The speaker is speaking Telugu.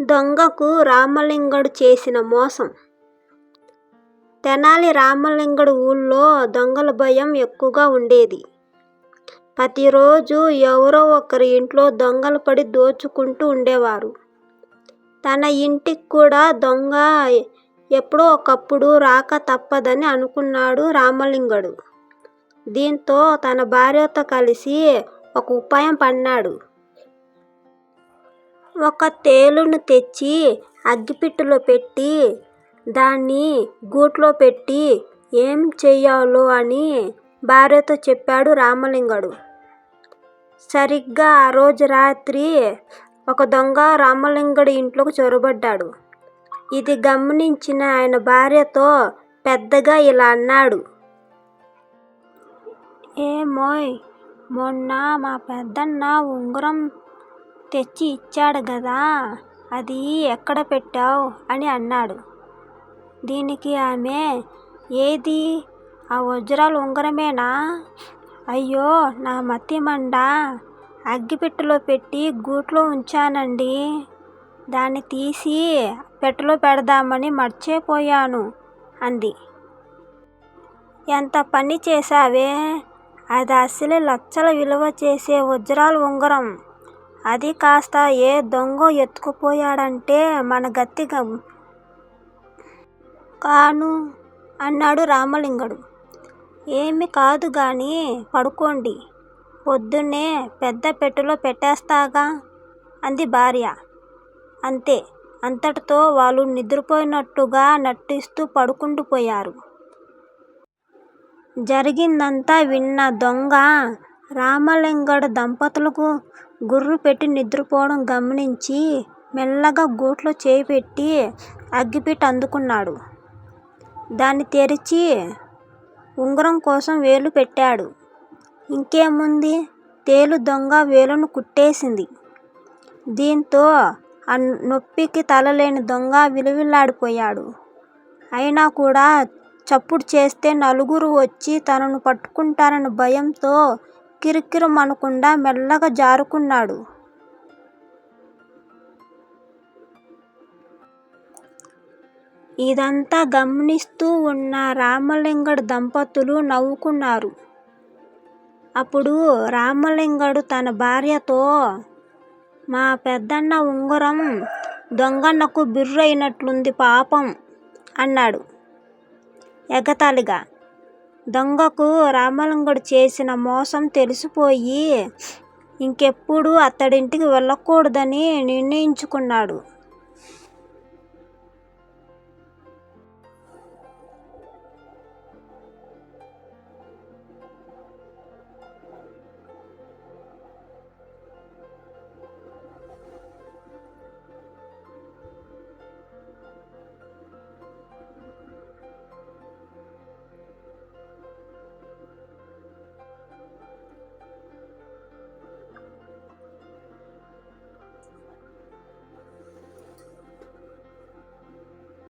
దొంగకు రామలింగడు చేసిన మోసం తెనాలి రామలింగడు ఊళ్ళో దొంగల భయం ఎక్కువగా ఉండేది. ప్రతిరోజు ఎవరో ఒకరి ఇంట్లో దొంగలు పడి దోచుకుంటూ ఉండేవారు. తన ఇంటికి కూడా దొంగ ఎప్పుడో ఒకప్పుడు రాక తప్పదని అనుకున్నాడు రామలింగడు. దీంతో తన భార్యతో కలిసి ఒక ఉపాయం పన్నాడు. ఒక తేలును తెచ్చి అగ్గిపెట్టెలో పెట్టి, దాన్ని గూట్లో పెట్టి ఏం చెయ్యాలో అని భార్యతో చెప్పాడు రామలింగడు. సరిగ్గా ఆ రోజు రాత్రి ఒక దొంగ రామలింగడి ఇంట్లోకి చొరబడ్డాడు. ఇది గమనించిన ఆయన భార్యతో పెద్దగా ఇలా అన్నాడు. ఏమోయ్ మొన్న మా పెద్దన్న ఉంగరం తెచ్చి ఇచ్చాడు గదా అది ఎక్కడ పెట్టావ్ అని అన్నాడు. దీనికి ఆమె ఏది ఆ వజ్రాల ఉంగరమేనా? అయ్యో నా మతిమండ అగ్గిపెట్టెలో పెట్టి గూట్లో ఉంచానండీ. దాన్ని తీసి పెట్టెలో పెడదామని మర్చిపోయాను అంది. ఎంత పని చేశావే అది అసలే లచ్చలు విలువ చేసే వజ్రాల ఉంగరం. అది కాస్త ఏ దొంగో ఎత్తుకుపోయాడంటే మన గతి కాను అన్నాడు రామలింగడు. ఏమి కాదు గాని పడుకోండి. పొద్దున్నే పెద్ద పెట్టెలో పెట్టేస్తాగా అంది భార్య. అంతే అంతటితో వాళ్ళు నిద్రపోయినట్టుగా నటిస్తూ పడుకుండిపోయారు. జరిగిందంతా విన్న దొంగ రామలింగడు దంపతులకు గుర్రు గుర్రుపెట్టి నిద్రపోవడం గమనించి మెల్లగా గూట్లో చేయి పెట్టి అగ్గిపెట్టె అందుకున్నాడు. దాన్ని తెరిచి ఉంగరం కోసం వేలు పెట్టాడు. ఇంకేముంది తేలు దొంగ వేలును కుట్టేసింది. దీంతో ఆ నొప్పికి తలలేని దొంగ విలవిల్లాడిపోయాడు. అయినా కూడా చప్పుడు చేస్తే నలుగురు వచ్చి తనను పట్టుకుంటారన్న భయంతో కిరుకిరుమనకుండా మెల్లగా జారుకున్నాడు. ఇదంతా గమనిస్తూ ఉన్న రామలింగడు దంపతులు నవ్వుకున్నారు. అప్పుడు రామలింగడు తన భార్యతో మా పెద్దన్న ఉంగరం దొంగన్నకు బిర్రు అయినట్లుంది పాపం అన్నాడు ఎగతాళిగా. దొంగకు రామలింగడు చేసిన మోసం తెలిసిపోయి ఇంకెప్పుడూ అతడింటికి వెళ్ళకూడదని నిర్ణయించుకున్నాడు.